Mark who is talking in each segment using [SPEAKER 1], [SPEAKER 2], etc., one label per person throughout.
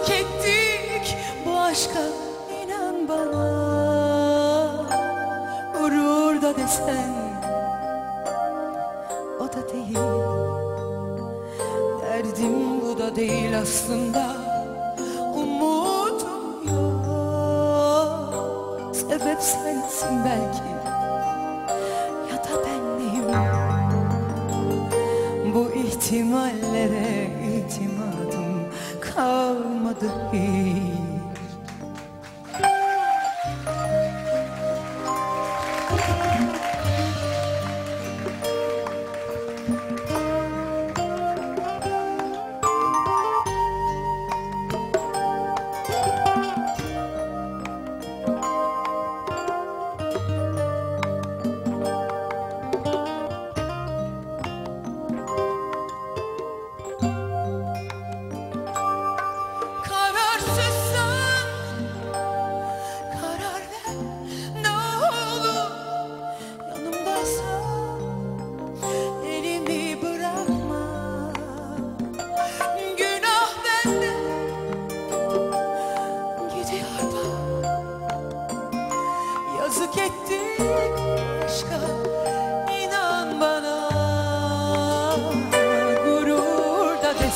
[SPEAKER 1] Yazık ettik. Bu aşka inan bana. Gurur da desen o da değil. Derdim bu da değil aslında. Umudum yok. Sebep sensin belki. Ya da benleyim Bu ihtimallere kalmadı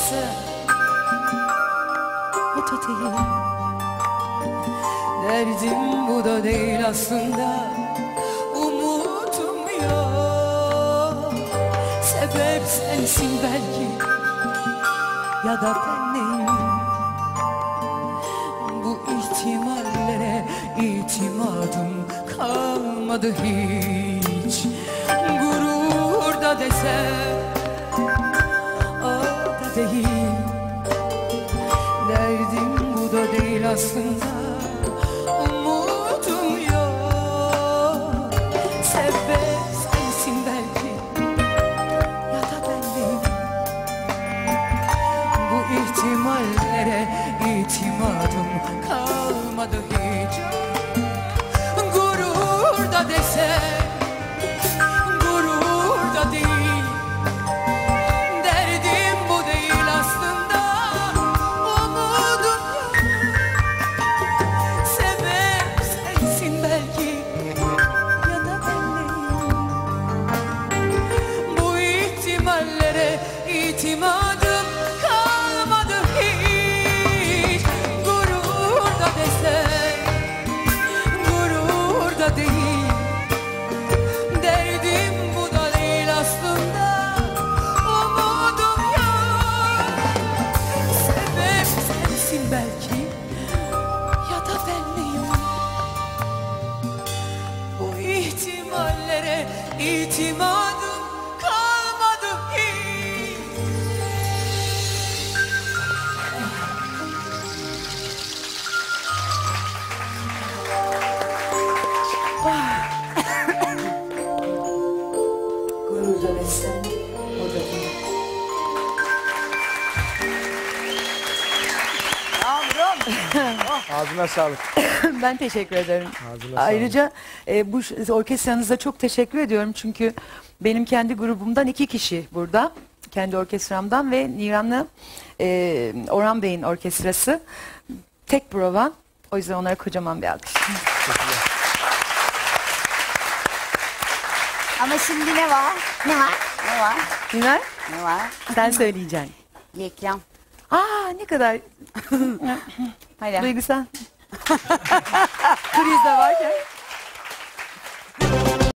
[SPEAKER 1] gurur da desen o da değil Derdim bu da değil aslında. Umudum yok. Sebep sensin belki. Ya da benim. Bu ihtimallere itimadım kalmadı hiç. Gurur da desem Derdim bu da değil aslında. Umudum yok. Sebep sensin belki. Ya da bendim. Bu ihtimallere itimadım kalmadı hiç itimadım kalmadı hiç Gurur da desem
[SPEAKER 2] o da değil.
[SPEAKER 3] Ağzına sağlık.
[SPEAKER 4] Ben teşekkür ederim.
[SPEAKER 3] Ağzına
[SPEAKER 4] Ayrıca e, bu orkestranıza çok teşekkür ediyorum. Çünkü benim kendi grubumdan iki kişi burada. Kendi orkestramdan ve Niran'la e, Orhan Bey'in orkestrası. Tek prova. O yüzden onlara kocaman bir alkış.
[SPEAKER 5] Ama şimdi ne var? Ne var? Ne var?
[SPEAKER 4] Nilay
[SPEAKER 5] Ne var?
[SPEAKER 4] sen söyleyeceksin.
[SPEAKER 5] Reklam.
[SPEAKER 4] Aa ne kadar
[SPEAKER 5] Hadi.
[SPEAKER 4] duygusal. Kriz de varken.